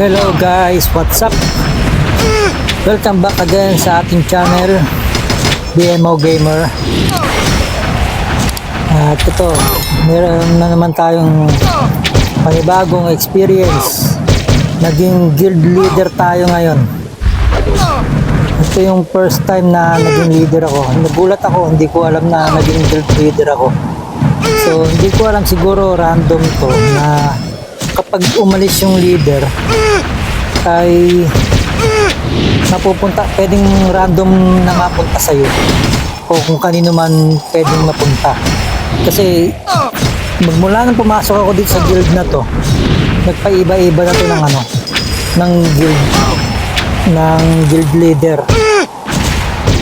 Hello guys, what's up? Welcome back again sa ating channel BMO Gamer. At ito, meron na naman tayong panibagong experience. Naging guild leader tayo ngayon. Ito yung first time na naging leader ako. Nagulat ako, hindi ko alam na naging guild leader ako. So hindi ko alam siguro random to na kapag umalis yung leader ay napupunta, pwedeng random na mapunta sa'yo o kung kanino man pwedeng mapunta. Kasi magmula nang pumasok ako dito sa guild na to, nagpaiba-iba na to ng ano, ng guild, ng guild leader.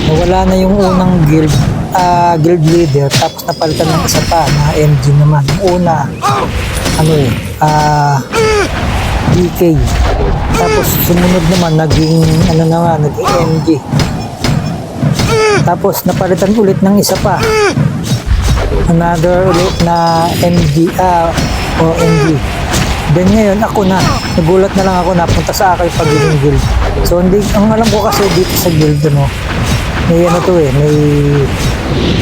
Nawala na yung unang guild, ah, guild leader, tapos napalitan ng isa pa na MG naman. Una, ano eh, ah, DK. Tapos sumunod naman, naging, ano naman, naging MG. Tapos napalitan ulit ng isa pa. Another ulit na MG, ah, o MG. Then ngayon, ako na. Nagulat na lang ako, napunta sa akin pagiging guild. So, hindi, ang alam ko kasi dito sa guild, ano, may ano to eh, may,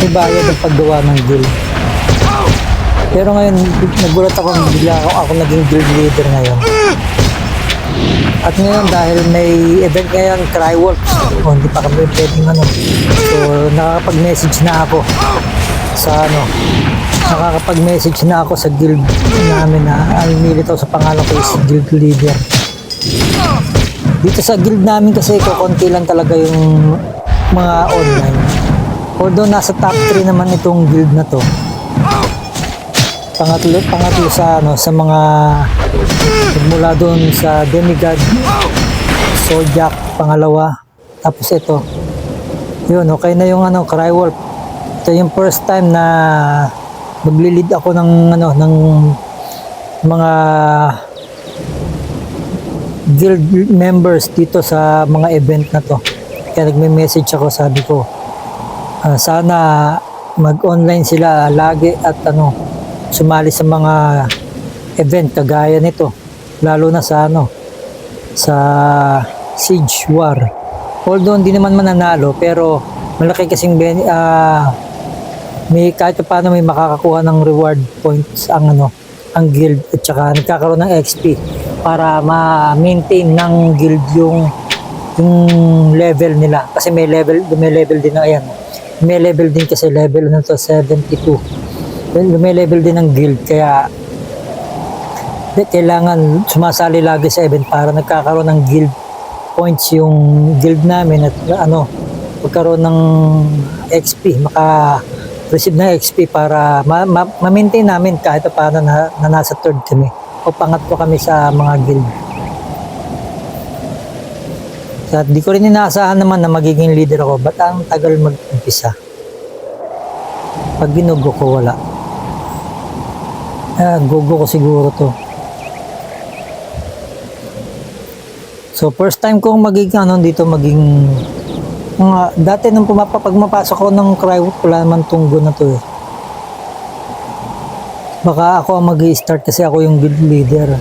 may bayad ang paggawa ng guild. Pero ngayon, nagulat ako, bigla ako, ako naging guild leader ngayon. At ngayon, dahil may event ngayon, Crywolf, o hindi pa kami pwedeng ano. So, nakakapag-message na ako sa ano, nakakapag-message na ako sa guild namin na ay nilitaw sa pangalan ko is guild leader. Dito sa guild namin kasi kukunti lang talaga yung mga online. Although nasa top 3 naman itong guild na to. Pangatlo, pangatlo sa ano sa mga mula doon sa Demigod, Zodiac, pangalawa. Tapos ito. Yun, okay na yung ano, Crywolf. Ito yung first time na magli-lead ako ng ano ng mga guild members dito sa mga event na to. Kaya nagme-message ako, sabi ko, ah, sana mag-online sila lagi at ano, sumali sa mga event kagaya nito. Lalo na sa ano, sa Siege War. Although hindi naman mananalo, pero malaki kasing ah, may kahit pa paano may makakakuha ng reward points ang ano, ang guild at saka nagkakaroon ng XP para ma-maintain ng guild yung yung level nila kasi may level may level din na ayan may level din kasi level na to 72 Well, may level din ng guild kaya di, kailangan sumasali lagi sa event para nagkakaroon ng guild points yung guild namin at ano magkaroon ng XP maka receive ng XP para ma- ma- ma-maintain namin kahit pa paano na, na nasa third kami o pangatlo kami sa mga guild So, di ko rin inaasahan naman na magiging leader ako. Ba't ang tagal mag-umpisa? Pag ginugo ko, wala. Ah, gugo ko siguro to. So, first time kong magiging ano dito, maging mga, dati nung pumapa, ako ng cry, wala naman tunggo na to eh. Baka ako ang mag start kasi ako yung guild leader.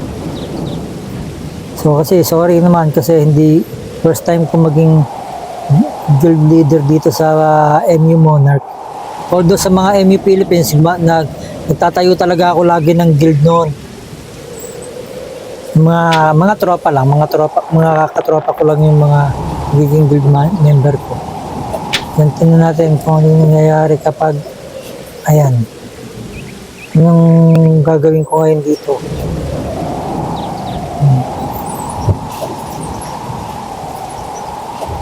So, kasi sorry naman kasi hindi first time ko maging guild leader dito sa uh, MU Monarch. Although sa mga MU Philippines, nag, nagtatayo talaga ako lagi ng guild noon. Mga mga tropa lang, mga tropa, mga katropa ko lang yung mga nagiging guild member ko. Yan, tingnan natin kung ano yung nangyayari kapag, ayan, anong gagawin ko ngayon dito.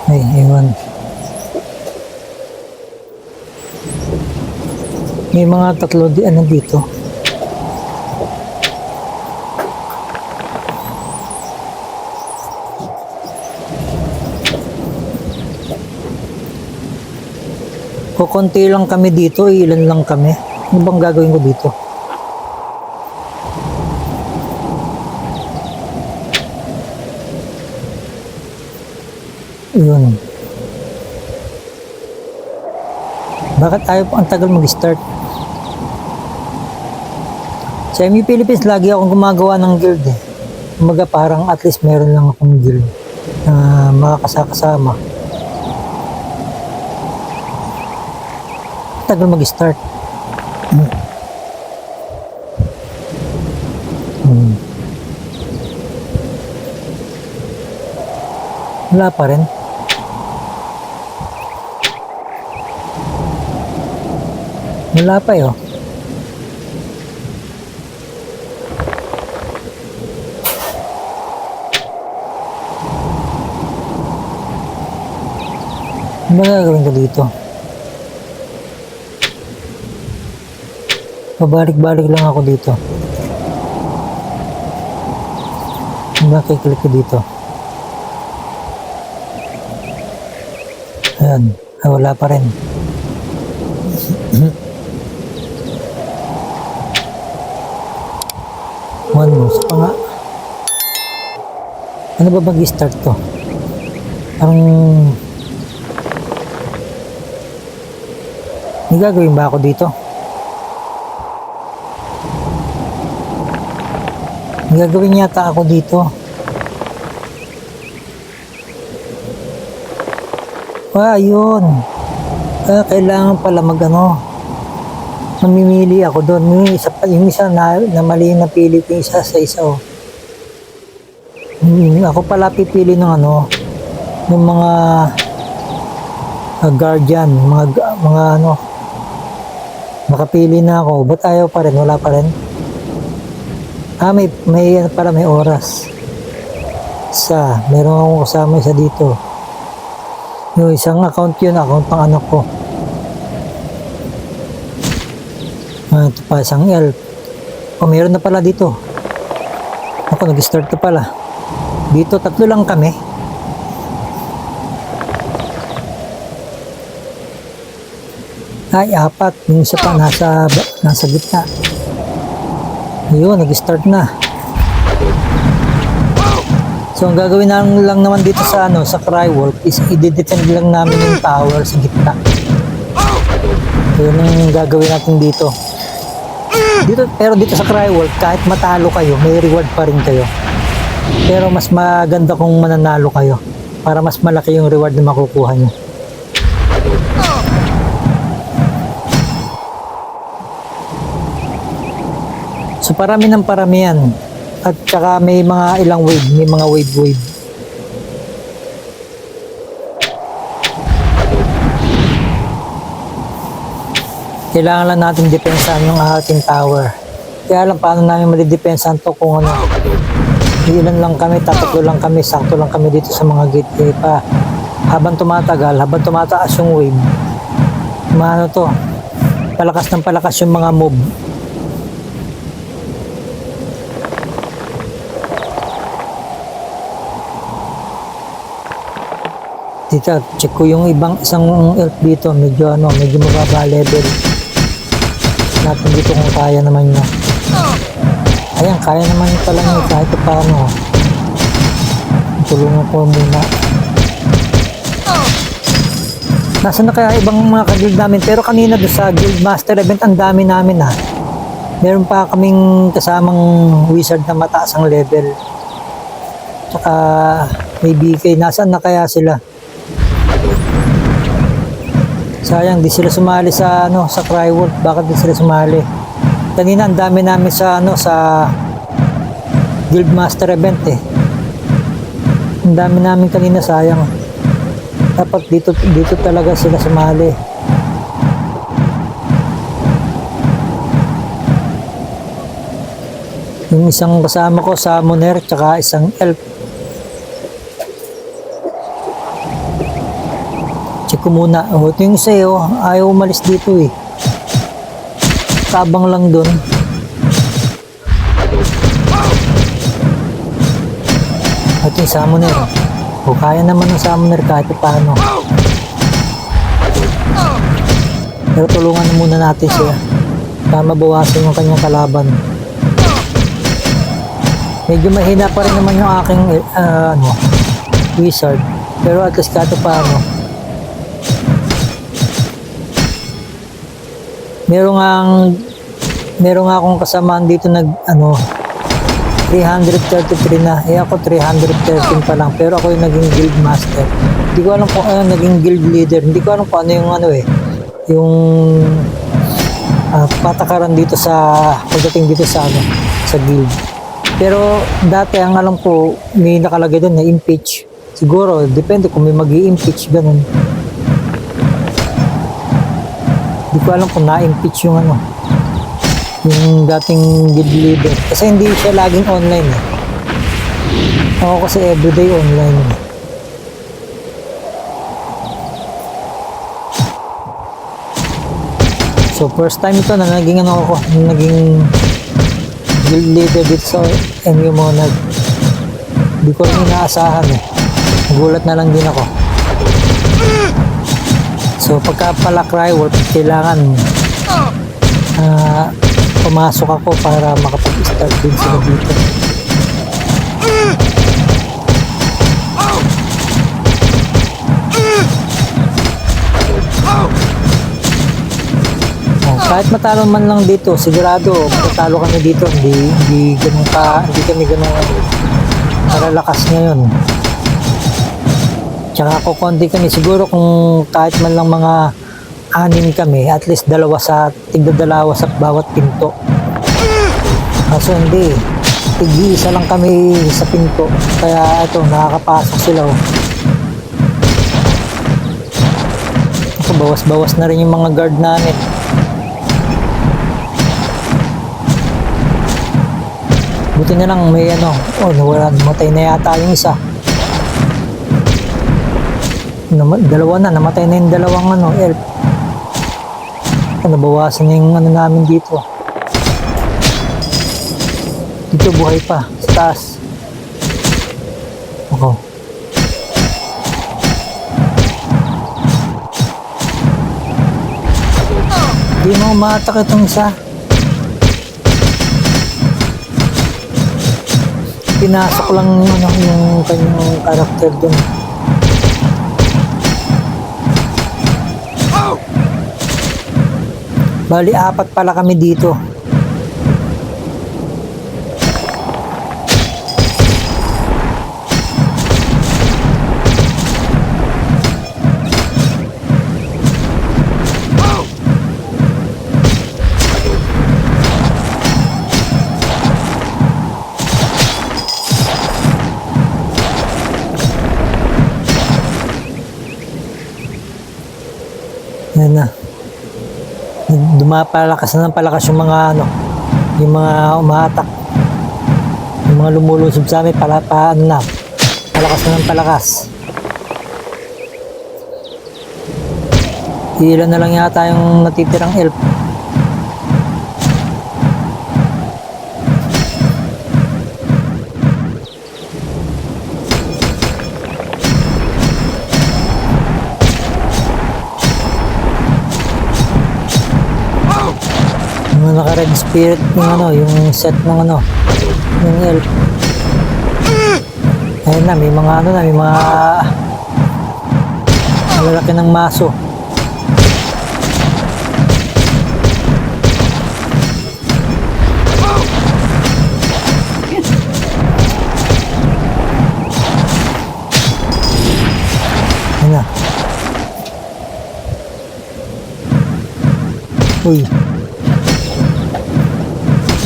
Ay, ewan. May mga tatlo di ano dito. Kukunti lang kami dito, ilan lang kami. Ano bang gagawin ko dito? Yun. Bakit tayo ang tagal mag-start? Sa MU Philippines, lagi akong gumagawa ng guild eh. Kumaga parang at least meron lang akong guild na makakasama. Tagal mag-start. Hmm. Hmm. Wala pa rin. Wala pa eh, oh. Ano ba gagawin ko dito? Pabalik-balik lang ako dito. Ano ba kiklik ko dito? Ayan. Ah, wala pa rin. One moves pa nga. Ano ba mag-start to? Parang... May gagawin ba ako dito? May gagawin yata ako dito. Ah, yun. Ah, kailangan pala mag ano. Mamimili ako doon. Yung isa, yung isa na, na mali na pili ko isa sa isa. Oh. Hmm, ako pala pipili ng ano, ng mga uh, guardian, mga ga- mga ano. Makapili na ako. Ba't ayaw pa rin? Wala pa rin? Ah, may, may ano pala may oras. Isa. Meron akong kasama isa dito. Yung isang account yun, account ng anak ko. Ah, ito pa, isang elf. Oh, meron na pala dito. Ako, nag-start na pala. Dito, tatlo lang kami. Ay, apat. Yung isa pa, nasa, nasa gitna. Ayun, nag-start na. So, ang gagawin lang, lang naman dito sa ano, sa Crywolf is i-defend lang namin yung tower sa gitna. Yun ang gagawin natin dito. Dito, pero dito sa Crywolf, kahit matalo kayo, may reward pa rin kayo. Pero mas maganda kung mananalo kayo para mas malaki yung reward na makukuha nyo. So parami ng paramihan. At saka may mga ilang wave, may mga wave wave. Kailangan lang natin depensahan yung ating tower. Kaya lang paano namin madidepensahan to kung ano. Ilan lang kami, tatlo lang kami, sakto lang kami dito sa mga gateway pa. Habang tumatagal, habang tumataas yung wave, maano to, palakas ng palakas yung mga mob. Dito, check ko yung ibang isang elf dito. Medyo ano, medyo mababa level. Natin dito kung kaya naman niya. Ayan, kaya naman pala niya kahit pa paano. Tulungan ko muna. Nasaan na kaya ibang mga ka-guild namin? Pero kanina doon sa guild master event, ang dami namin ha. Meron pa kaming kasamang wizard na mataas ang level. Tsaka may BK. Nasaan na kaya sila? Sayang, di sila sumali sa ano sa Crywolf. Bakit di sila sumali? Kanina ang dami namin sa ano sa Guildmaster event eh. Ang dami namin kanina sayang. Dapat dito dito talaga sila sumali. Yung isang kasama ko sa Moner tsaka isang elf ko muna. Oh, ito yung oh. Ayaw umalis dito eh. Tabang lang dun. Ito yung summoner. O kaya naman ng summoner kahit paano. Pero tulungan na muna natin siya. Para mabawasan yung kanyang kalaban. Medyo mahina pa rin naman yung aking uh, ano, wizard. Pero at least kahit paano. Meron nga ang meron nga akong kasamaan dito nag ano 333 na. Eh ako 313 pa lang. Pero ako yung naging guild master. Hindi ko alam kung ano naging guild leader. Hindi ko alam kung ano yung ano eh. Yung ah, patakaran dito sa pagdating dito sa ano sa guild. Pero dati ang alam ko may nakalagay doon na impeach. Siguro depende kung may magi-impeach ganun. Hindi ko alam kung na-impeach yung ano yung dating guild leader. Kasi hindi siya laging online eh. Ako kasi everyday online eh. So first time ito na naging ano ako, naging guild leader dito sa MU Monad. Hindi ko rin inaasahan eh. Nagulat na lang din ako. So pagka pala cry work, kailangan ah pumasok ako para makapag-start din sila dito. Oh, kahit matalo man lang dito, sigurado matalo kami dito, hindi hindi ganun ka, hindi kami ganun malalakas ngayon. Tsaka ako konti kami, siguro kung kahit man lang mga anim kami, at least dalawa sa, tigda dalawa sa bawat pinto. Kaso hindi, tigdi isa lang kami sa pinto, kaya ito, nakakapasok sila oh. Bawas-bawas na rin yung mga guard namin. Buti na lang may ano, oh, nawala, namatay na yata yung isa. Nama, dalawa na, namatay na yung dalawang ano, elf. Oh, nabawasan na yung ano namin dito. Dito buhay pa, sa taas. Ako. Hindi mo umatak itong isa. Pinasok lang ano, yung kanyang karakter dun. Bali, apat pala kami dito. Yan na. Dumapalakas na ng palakas yung mga ano, yung mga umahatak. Yung mga lumulusob sa amin, pala, pa, ano na, palakas na ng palakas. Ilan na lang yata yung natitirang elf. Yung naka-red spirit yung ano, yung set ng ano, yung elf. Ayun na, may mga ano na, may mga malalaki ng maso. Ayun na.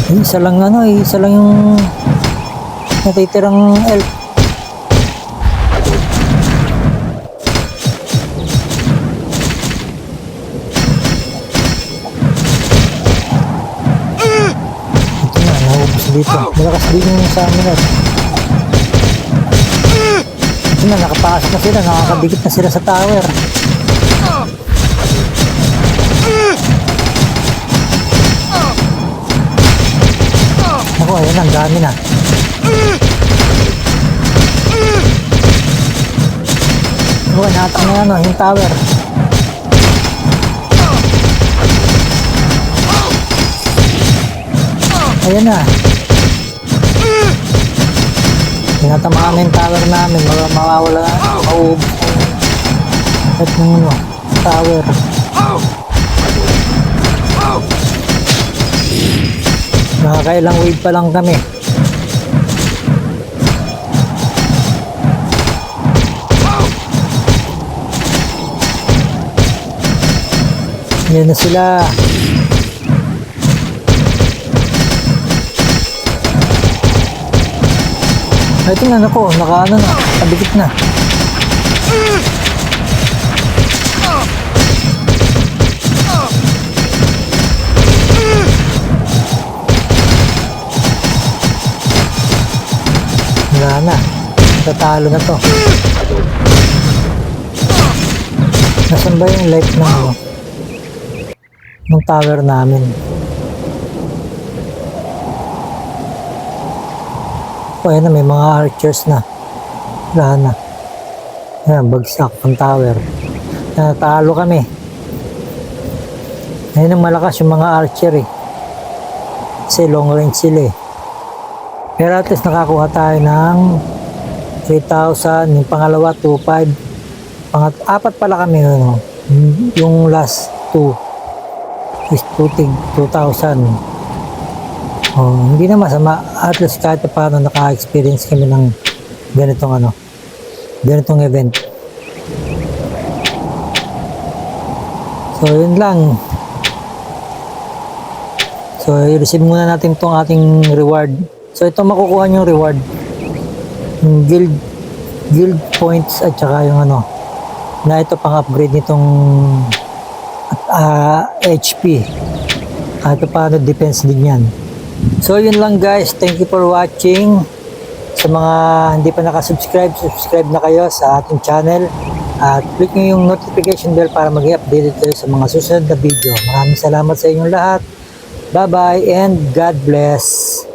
Isa lang ano, eh, isa lang yung natitirang elf. Ito na, naubos dito. Malakas din yung sa amin. eh. Ito na, nakapasok na sila, nakakadikit na sila sa tower. Ako, ayan ang dami na. Ako, natak na yan, oh, yung tower. Ayan na. Tinatamaan na yung tower namin. Mawawala na. Mauubos yung at ng ano, tower. Nakakailang wave pa lang kami. Yan na sila. Ito na, nako, nakaano na, kabigit na. Wala na. Tatalo na to. Nasaan ba yung light ng ano? Nung tower namin? O ayan na, may mga archers na. Wala na. Ayan, bagsak ang tower. Natalo kami. Ayun ang malakas yung mga archer eh. Kasi long range sila eh. Pero at least nakakuha tayo ng 3,000. Yung pangalawa, 2,500. Pangat, apat pala kami ano. Yung last two is 2,000. 2,000. Oh, hindi na masama. At least kahit pa paano naka-experience kami ng ganitong ano. Ganitong event. So, yun lang. So, i-receive muna natin itong ating reward. So, ito makukuha nyo reward. Yung guild, guild points at saka yung ano, na ito pang upgrade nitong ah, HP. Kahit pa paano, defense din yan. So, yun lang guys. Thank you for watching. Sa mga hindi pa nakasubscribe, subscribe na kayo sa ating channel. At click nyo yung notification bell para mag-update kayo sa mga susunod na video. Maraming salamat sa inyong lahat. Bye-bye and God bless.